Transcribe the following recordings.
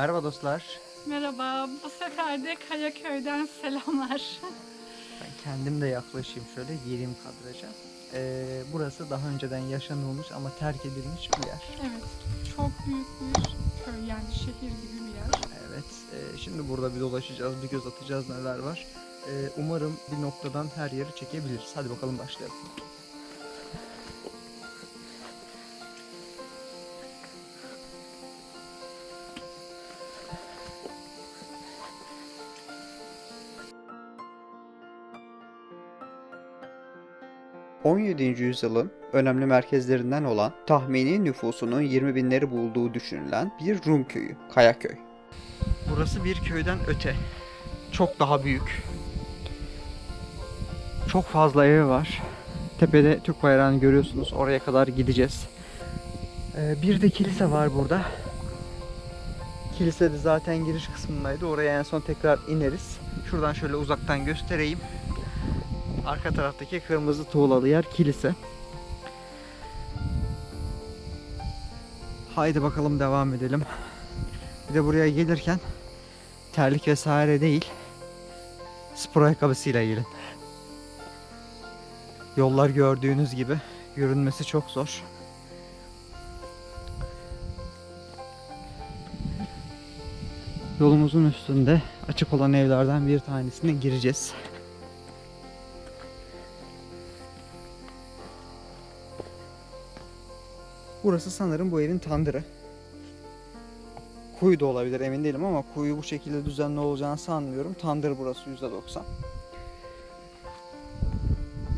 Merhaba dostlar. Merhaba, bu sefer de Kayaköy'den selamlar. Ben kendim de yaklaşayım şöyle gireyim kadraja. Ee, burası daha önceden yaşanılmış ama terk edilmiş bir yer. Evet, çok büyük bir köy yani şehir gibi bir yer. Evet. e, şimdi burada bir dolaşacağız, bir göz atacağız neler var. Ee, umarım bir noktadan her yeri çekebiliriz. Hadi bakalım başlayalım. ...17. yüzyılın önemli merkezlerinden olan tahmini nüfusunun 20 binleri bulduğu düşünülen bir Rum köyü, Kayaköy. Burası bir köyden öte. Çok daha büyük. Çok fazla evi var. Tepede Türk bayrağını görüyorsunuz. Oraya kadar gideceğiz. Ee, bir de kilise var burada. Kilise de zaten giriş kısmındaydı. Oraya en son tekrar ineriz. Şuradan şöyle uzaktan göstereyim. Arka taraftaki kırmızı tuğlalı yer kilise. Haydi bakalım devam edelim. Bir de buraya gelirken terlik vesaire değil spor ayakkabısıyla gelin. Yollar gördüğünüz gibi yürünmesi çok zor. Yolumuzun üstünde açık olan evlerden bir tanesine gireceğiz. Burası sanırım bu evin tandırı. Kuyu da olabilir emin değilim ama kuyu bu şekilde düzenli olacağını sanmıyorum. Tandır burası %90.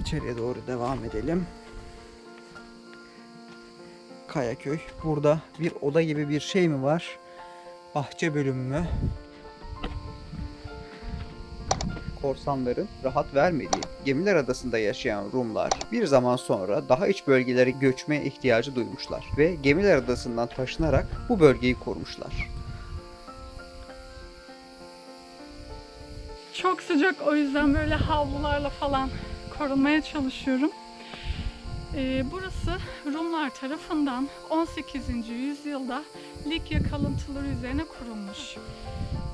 İçeriye doğru devam edelim. Kayaköy. Burada bir oda gibi bir şey mi var? Bahçe bölümü mü? Korsanların rahat vermediği Gemiler Adası'nda yaşayan Rumlar bir zaman sonra daha iç bölgelere göçmeye ihtiyacı duymuşlar ve Gemiler Adası'ndan taşınarak bu bölgeyi korumuşlar. Çok sıcak o yüzden böyle havlularla falan korunmaya çalışıyorum. Ee, burası Rumlar tarafından 18. yüzyılda Likya kalıntıları üzerine kurulmuş.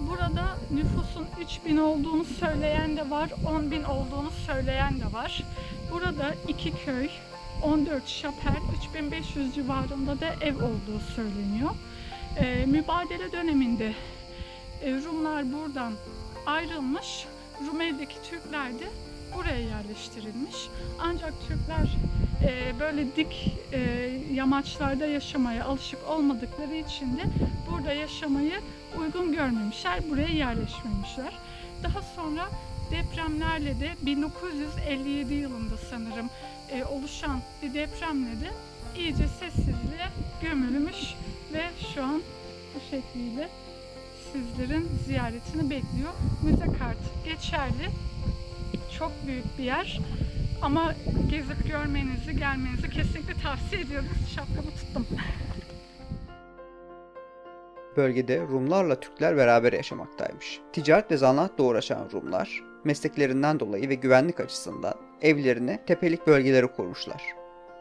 Burada nüfusun 3000 olduğunu söyleyen de var, 10.000 olduğunu söyleyen de var. Burada iki köy, 14 şapel, 3500 civarında da ev olduğu söyleniyor. Ee, mübadele döneminde e, Rumlar buradan ayrılmış, Rumeli'deki Türkler de buraya yerleştirilmiş. Ancak Türkler e, böyle dik e, yamaçlarda yaşamaya alışık olmadıkları için de burada yaşamayı uygun görmemişler, buraya yerleşmemişler. Daha sonra depremlerle de 1957 yılında sanırım e, oluşan bir depremle de iyice sessizliğe gömülmüş ve şu an bu şekliyle sizlerin ziyaretini bekliyor. Müze kartı geçerli. Çok büyük bir yer. Ama gezip görmenizi, gelmenizi kesinlikle tavsiye ediyoruz. Şapkamı tuttum. Bölgede Rumlarla Türkler beraber yaşamaktaymış. Ticaret ve zanaatla uğraşan Rumlar, mesleklerinden dolayı ve güvenlik açısından evlerini tepelik bölgelere kurmuşlar.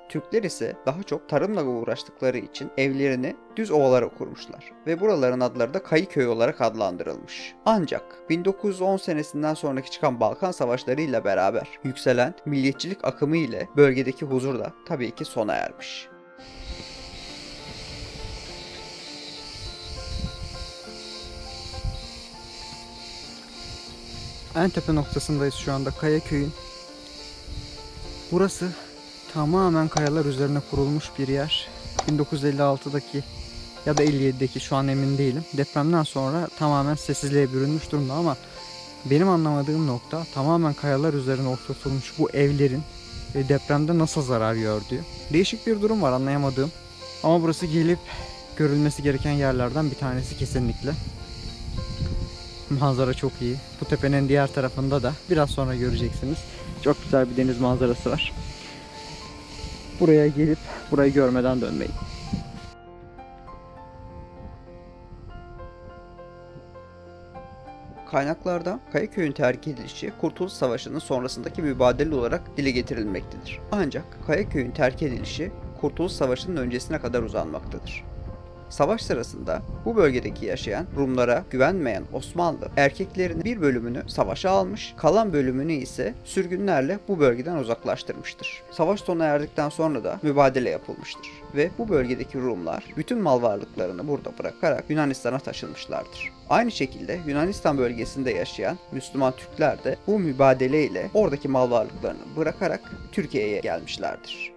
Türkler ise daha çok tarımla uğraştıkları için evlerini düz ovalara kurmuşlar ve buraların adları da Kayıköy olarak adlandırılmış. Ancak 1910 senesinden sonraki çıkan Balkan Savaşları ile beraber yükselen milliyetçilik akımı ile bölgedeki huzur da tabii ki sona ermiş. En tepe noktasındayız şu anda Kayaköy'ün. Burası tamamen kayalar üzerine kurulmuş bir yer. 1956'daki ya da 57'deki şu an emin değilim. Depremden sonra tamamen sessizliğe bürünmüş durumda ama benim anlamadığım nokta tamamen kayalar üzerine oturtulmuş bu evlerin e, depremde nasıl zarar gördüğü. Değişik bir durum var anlayamadığım. Ama burası gelip görülmesi gereken yerlerden bir tanesi kesinlikle. Manzara çok iyi. Bu tepenin diğer tarafında da biraz sonra göreceksiniz. Çok güzel bir deniz manzarası var. Buraya gelip burayı görmeden dönmeyin. Kaynaklarda Kayaköy'ün terk edilişi Kurtuluş Savaşı'nın sonrasındaki mübadele olarak dile getirilmektedir. Ancak Kayaköy'ün terk edilişi Kurtuluş Savaşı'nın öncesine kadar uzanmaktadır. Savaş sırasında bu bölgedeki yaşayan Rumlara güvenmeyen Osmanlı erkeklerin bir bölümünü savaşa almış, kalan bölümünü ise sürgünlerle bu bölgeden uzaklaştırmıştır. Savaş sona erdikten sonra da mübadele yapılmıştır ve bu bölgedeki Rumlar bütün mal varlıklarını burada bırakarak Yunanistan'a taşınmışlardır. Aynı şekilde Yunanistan bölgesinde yaşayan Müslüman Türkler de bu mübadele ile oradaki mal varlıklarını bırakarak Türkiye'ye gelmişlerdir.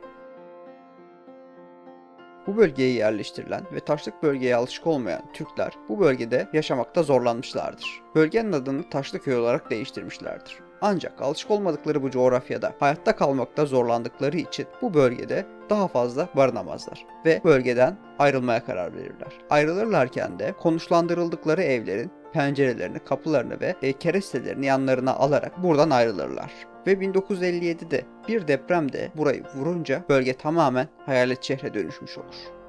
Bu bölgeye yerleştirilen ve taşlık bölgeye alışık olmayan Türkler bu bölgede yaşamakta zorlanmışlardır. Bölgenin adını Taşlıköy olarak değiştirmişlerdir. Ancak alışık olmadıkları bu coğrafyada hayatta kalmakta zorlandıkları için bu bölgede daha fazla barınamazlar ve bölgeden ayrılmaya karar verirler. Ayrılırlarken de konuşlandırıldıkları evlerin pencerelerini, kapılarını ve e, kerestelerini yanlarına alarak buradan ayrılırlar. Ve 1957'de bir deprem de burayı vurunca bölge tamamen hayalet şehre dönüşmüş olur.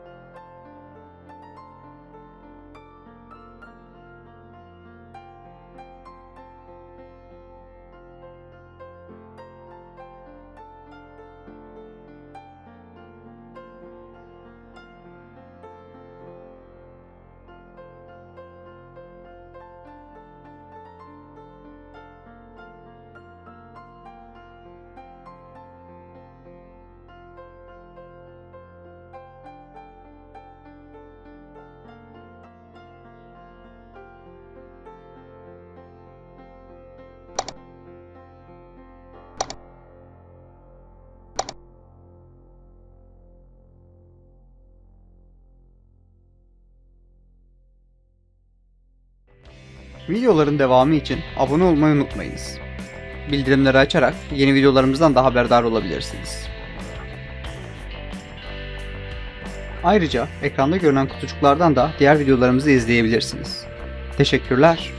Videoların devamı için abone olmayı unutmayınız. Bildirimleri açarak yeni videolarımızdan da haberdar olabilirsiniz. Ayrıca ekranda görünen kutucuklardan da diğer videolarımızı izleyebilirsiniz. Teşekkürler.